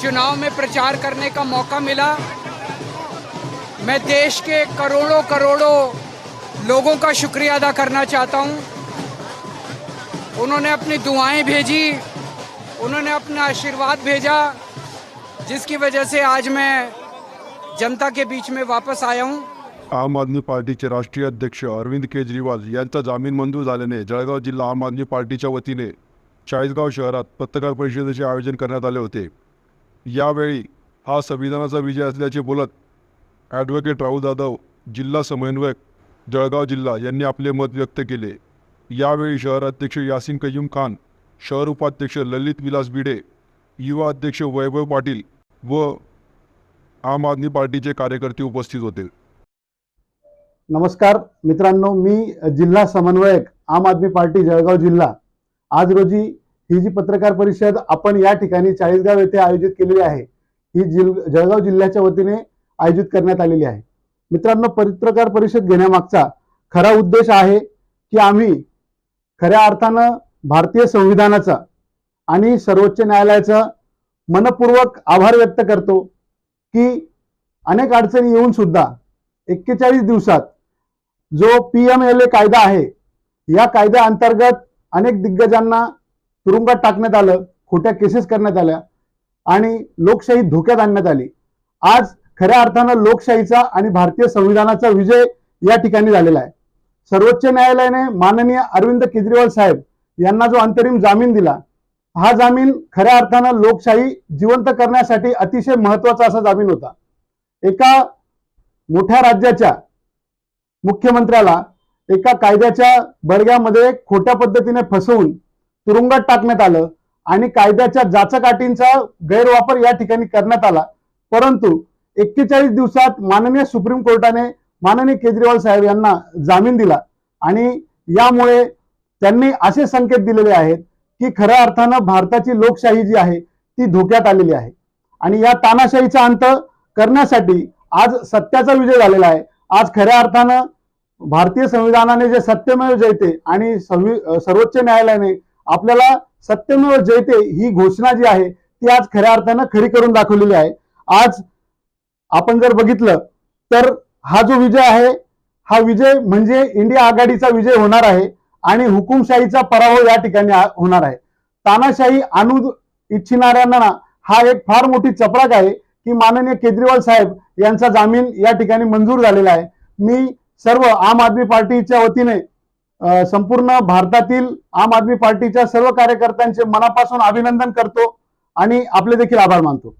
चुनाव में प्रचार करने का मौका मिला। मैं देश के करोड़ों करोड़ों लोगों का शुक्रिया अदा करना चाहता हूं। उन्होंने अपनी दुआएं भेजी उन्होंने अपना आशीर्वाद भेजा जिसकी वजह से आज मैं जनता के बीच में वापस आया हूं। आम आदमी पार्टीचे राष्ट्रीय अध्यक्ष अरविंद केजरीवाल यांचा जामीन मंजूर झाल्याने जळगाव जिल्हा आम आदमी पार्टीच्या वतीने चाळीसगाव शहरात पत्रकार परिषदेचे आयोजन करण्यात आले होते. यावेळी हा संविधानाचा विजय असल्याचे बोलत ॲडव्होकेट राहुल जाधव जिल्हा समन्वयक जळगाव जिल्हा यांनी आपले मत व्यक्त केले. यावेळी शहर अध्यक्ष यासिन कयूम खान शहर उपाध्यक्ष ललित विलास भिडे युवा अध्यक्ष वैभव पाटील व आम आदमी पार्टीचे कार्यकर्ते उपस्थित होते. नमस्कार मित्रांनो मी जिल्हा समन्वयक आम आदमी पार्टी जळगाव जिल्हा. आज रोजी ही जी पत्रकार परिषद आपण या ठिकाणी चाळीसगाव येथे आयोजित केलेली आहे ही जिल जळगाव जिल्ह्याच्या वतीने आयोजित करण्यात आलेली आहे. मित्रांनो पत्रकार परिषद घेण्यामागचा खरा उद्देश आहे की आम्ही खऱ्या अर्थानं भारतीय संविधानाचा आणि सर्वोच्च न्यायालयाचा मनपूर्वक आभार व्यक्त करतो की अनेक अडचणी येऊन सुद्धा एक्केचाळीस दिवसात जो पी एम एल ए कायदा आहे या कायद्याअंतर्गत अनेक दिग्गजांना तुरुंगात टाकण्यात आलं खोट्या केसेस करण्यात आल्या आणि लोकशाही धोक्यात आणण्यात आली. आज खऱ्या अर्थानं लोकशाहीचा आणि भारतीय संविधानाचा विजय या ठिकाणी झालेला आहे. सर्वोच्च न्यायालयाने माननीय अरविंद केजरीवाल साहेब यांना जो अंतरिम जामीन दिला हा जामीन खऱ्या अर्थानं लोकशाही जिवंत करण्यासाठी अतिशय महत्त्वाचा असा जामीन होता. एका मोठ्या राज्याच्या मुख्यमंत्र्याला एका कायद्याच्या बडग्यामध्ये खोट्या पद्धतीने फसवून तुरुंगात टाकण्यात आलं आणि कायद्याच्या जाचकाठींचा गैरवापर या ठिकाणी करण्यात आला. परंतु एक्केचाळीस दिवसात माननीय सुप्रीम कोर्टाने माननीय केजरीवाल साहेब यांना जामीन दिला. आणि यामुळे त्यांनी असे संकेत दिलेले आहेत की खऱ्या अर्थानं भारताची लोकशाही जी आहे ती धोक्यात आलेली आहे. आणि या तानाशाहीचा अंत करण्यासाठी आज सत्याचा विजय झालेला आहे. आज खऱ्या अर्थानं भारतीय संविधानाने जे सत्यमेव जयते आणि संवि सर्वोच्च न्यायालयाने आपल्याला सत्यमेव जयते ही घोषणा जी आहे ती आज खऱ्या अर्थानं खरी करून दाखवलेली आहे. आज आपण जर बघितलं तर हा जो विजय आहे हा विजय म्हणजे इंडिया आघाडीचा विजय होणार आहे आणि हुकुमशाहीचा पराभव या ठिकाणी होणार आहे. तानाशाही आणू इच्छिणाऱ्यांना हा एक फार मोठी चपराक आहे की माननीय केजरीवाल साहेब यांचा जामीन या ठिकाणी मंजूर झालेला आहे. मी सर्व आम आदमी पार्टीच्या वतीने संपूर्ण भारतातील आम आदमी पार्टीच्या सर्व कार्यकर्त्यांचे मनापासून अभिनंदन करतो आणि आपले देखील आभार मानतो.